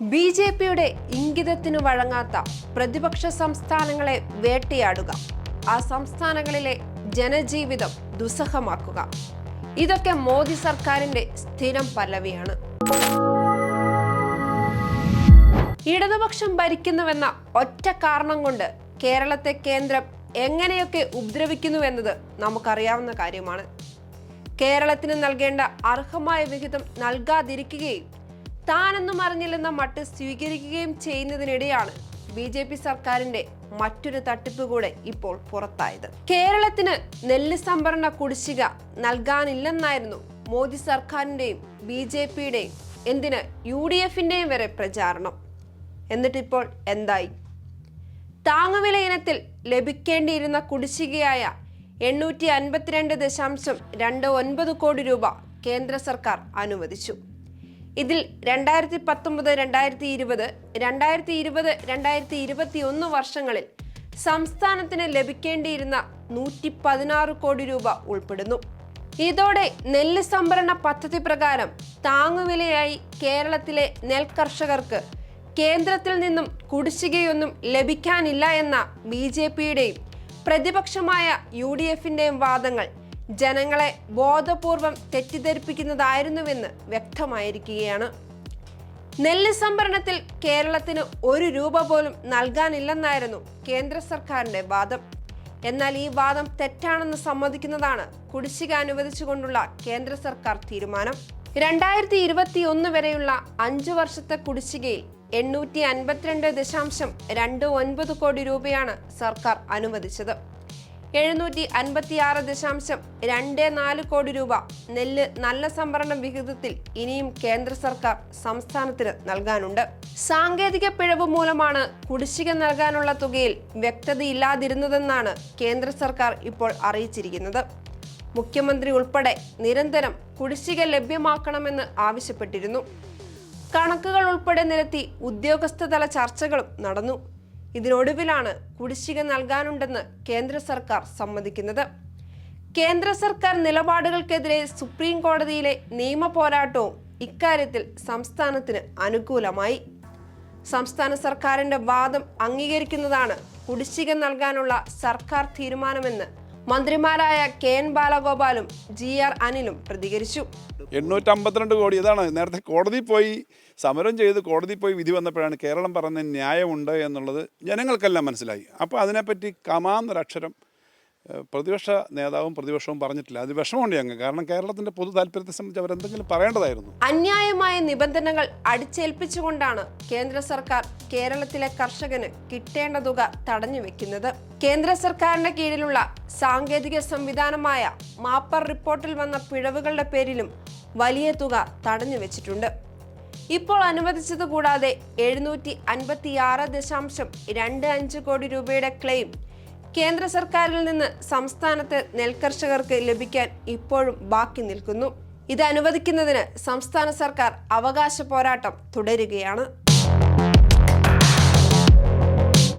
B J പിയുടെ ഇംഗിതത്തിനു വഴങ്ങാത്ത പ്രതിപക്ഷ സംസ്ഥാനങ്ങളെ വേട്ടയാടുക. ആ സംസ്ഥാനങ്ങളിലെ ജനജീവിതം ദുസ്സഹമാക്കുക. ഇതൊക്കെ മോദി സർക്കാരിന്റെ സ്ഥിരം പല്ലവിയാണ്. ഇടതുപക്ഷം ഭരിക്കുന്നുവെന്ന ഒറ്റ കാരണം കൊണ്ട് കേരളത്തെ കേന്ദ്രം എങ്ങനെയൊക്കെ ഉപദ്രവിക്കുന്നുവെന്നത് നമുക്കറിയാവുന്ന കാര്യമാണ്. കേരളത്തിന് നൽകേണ്ട അർഹമായ വിഹിതം നൽകാതിരിക്കുകയും താനെന്നും അറിഞ്ഞില്ലെന്ന മട്ട് സ്വീകരിക്കുകയും ചെയ്യുന്നതിനിടെയാണ് ബി ജെ പി സർക്കാരിന്റെ മറ്റൊരു തട്ടിപ്പ് കൂടെ ഇപ്പോൾ പുറത്തായത്. കേരളത്തിന് നെല്ല് സംഭരണ കുടിശ്ശിക നൽകാനില്ലെന്നായിരുന്നു മോദി സർക്കാരിന്റെയും ബി ജെ പിയുടെയും എന്തിന് യു ഡി എഫിന്റെയും വരെ പ്രചാരണം. എന്നിട്ടിപ്പോൾ എന്തായി? താങ്ങുവില ഇനത്തിൽ ലഭിക്കേണ്ടിയിരുന്ന കുടിശ്ശികയായ എണ്ണൂറ്റി അൻപത്തിരണ്ട് ദശാംശം രണ്ട് ഒൻപത് കോടി രൂപ കേന്ദ്ര സർക്കാർ അനുവദിച്ചു. ഇതിൽ രണ്ടായിരത്തി പത്തൊമ്പത് രണ്ടായിരത്തി ഇരുപത് രണ്ടായിരത്തി ഇരുപത് രണ്ടായിരത്തി ഇരുപത്തി ഒന്ന് വർഷങ്ങളിൽ സംസ്ഥാനത്തിന് ലഭിക്കേണ്ടിയിരുന്ന നൂറ്റി പതിനാറ് കോടി രൂപ ഉൾപ്പെടുന്നു. ഇതോടെ നെല്ല് സംഭരണ പദ്ധതി പ്രകാരം താങ്ങുവിലയായി കേരളത്തിലെ നെൽകർഷകർക്ക് കേന്ദ്രത്തിൽ നിന്നും കുടിശ്ശികയൊന്നും ലഭിക്കാനില്ല എന്ന ബി ജെ പിയുടെയും പ്രതിപക്ഷമായ യു ഡി എഫിന്റെയും വാദങ്ങൾ ജനങ്ങളെ ബോധപൂർവം തെറ്റിദ്ധരിപ്പിക്കുന്നതായിരുന്നുവെന്ന് വ്യക്തമായിരിക്കുകയാണ്. നെല്ല് സംഭരണത്തിൽ കേരളത്തിന് ഒരു രൂപ പോലും നൽകാനില്ലെന്നായിരുന്നു കേന്ദ്ര സർക്കാരിന്റെ വാദം. എന്നാൽ ഈ വാദം തെറ്റാണെന്ന് സമ്മതിക്കുന്നതാണ് കുടിശ്ശിക അനുവദിച്ചുകൊണ്ടുള്ള കേന്ദ്ര സർക്കാർ തീരുമാനം. രണ്ടായിരത്തി ഇരുപത്തി ഒന്ന് വരെയുള്ള അഞ്ചു വർഷത്തെ കുടിശ്ശികയിൽ എണ്ണൂറ്റി അൻപത്തിരണ്ട് ദശാംശം രണ്ട് ഒൻപത് കോടി രൂപയാണ് സർക്കാർ അനുവദിച്ചത്. എഴുന്നൂറ്റി അൻപത്തിയാറ് ദശാംശം രണ്ട് നാല് കോടി രൂപ നെല്ല് നല്ല സംഭരണ വിഹിതത്തിൽ ഇനിയും കേന്ദ്ര സർക്കാർ സംസ്ഥാനത്തിന് നൽകാനുണ്ട്. സാങ്കേതിക പിഴവ് മൂലമാണ് കുടിശ്ശിക നൽകാനുള്ള തുകയിൽ വ്യക്തതയില്ലാതിരുന്നതെന്നാണ് കേന്ദ്ര സർക്കാർ ഇപ്പോൾ അറിയിച്ചിരിക്കുന്നത്. മുഖ്യമന്ത്രി ഉൾപ്പെടെ നിരന്തരം കുടിശ്ശിക ലഭ്യമാക്കണമെന്ന് ആവശ്യപ്പെട്ടിരുന്നു. കണക്കുകൾ ഉൾപ്പെടെ നിരത്തി ഉദ്യോഗസ്ഥതല ചർച്ചകളും നടന്നു. ഇതിനൊടുവിലാണ് കുടിശ്ശിക നൽകാനുണ്ടെന്ന് കേന്ദ്ര സർക്കാർ സമ്മതിക്കുന്നത്. കേന്ദ്ര സർക്കാർ നിലപാടുകൾക്കെതിരെ സുപ്രീം കോടതിയിലെ നിയമ പോരാട്ടവും ഇക്കാര്യത്തിൽ സംസ്ഥാനത്തിന് അനുകൂലമായി. സംസ്ഥാന സർക്കാരിന്റെ വാദം അംഗീകരിക്കുന്നതാണ് കുടിശ്ശിക നൽകാനുള്ള സർക്കാർ തീരുമാനമെന്ന് മന്ത്രിമാരായ കെ എൻ ബാലഗോപാലും ജി ആർ അനിലും പ്രതികരിച്ചു. എണ്ണൂറ്റമ്പത്തിരണ്ട് കോടി ഇതാണ് നേരത്തെ കോടതി പോയി സമരം ചെയ്ത് കോടതി പോയി വിധി വന്നപ്പോഴാണ് കേരളം പറഞ്ഞ ന്യായമുണ്ട് എന്നുള്ളത് ജനങ്ങൾക്കെല്ലാം മനസ്സിലായി. അപ്പോൾ അതിനെപ്പറ്റി കമാന്നൊരക്ഷരം പ്രതിപക്ഷ നേതാവും പ്രതിപക്ഷവും പറഞ്ഞിട്ടില്ല. അത് വിഷമമുണ്ട് ഞങ്ങൾ കാരണം കേരളത്തിന്റെ പൊതു താല്പര്യത്തെ സംബന്ധിച്ച് അവരെന്തെങ്കിലും പറയേണ്ടതായിരുന്നു. അന്യായമായ നിബന്ധനകൾ അടിച്ചേൽപ്പിച്ചുകൊണ്ടാണ് കേന്ദ്ര സർക്കാർ കേരളത്തിലെ കർഷകന് കിട്ടേണ്ട തുക തടഞ്ഞു വെക്കുന്നത്. കേന്ദ്ര സർക്കാരിന്റെ കീഴിലുള്ള സാങ്കേതിക സംവിധാനമായ മാപ്പർ റിപ്പോർട്ടിൽ വന്ന പിഴവുകളുടെ പേരിലും വലിയ തുക തടഞ്ഞു വെച്ചിട്ടുണ്ട്. ഇപ്പോൾ അനുവദിച്ചത് കൂടാതെ എഴുന്നൂറ്റി അൻപത്തിയാറ് ദശാംശം രണ്ട് അഞ്ച് കോടി രൂപയുടെ ക്ലെയിം കേന്ദ്ര സർക്കാരിൽ നിന്ന് സംസ്ഥാനത്ത് നെൽകർഷകർക്ക് ലഭിക്കാൻ ഇപ്പോഴും ബാക്കി നിൽക്കുന്നു. ഇത് അനുവദിക്കുന്നതിന് സംസ്ഥാന സർക്കാർ അവകാശ പോരാട്ടം തുടരുകയാണ്.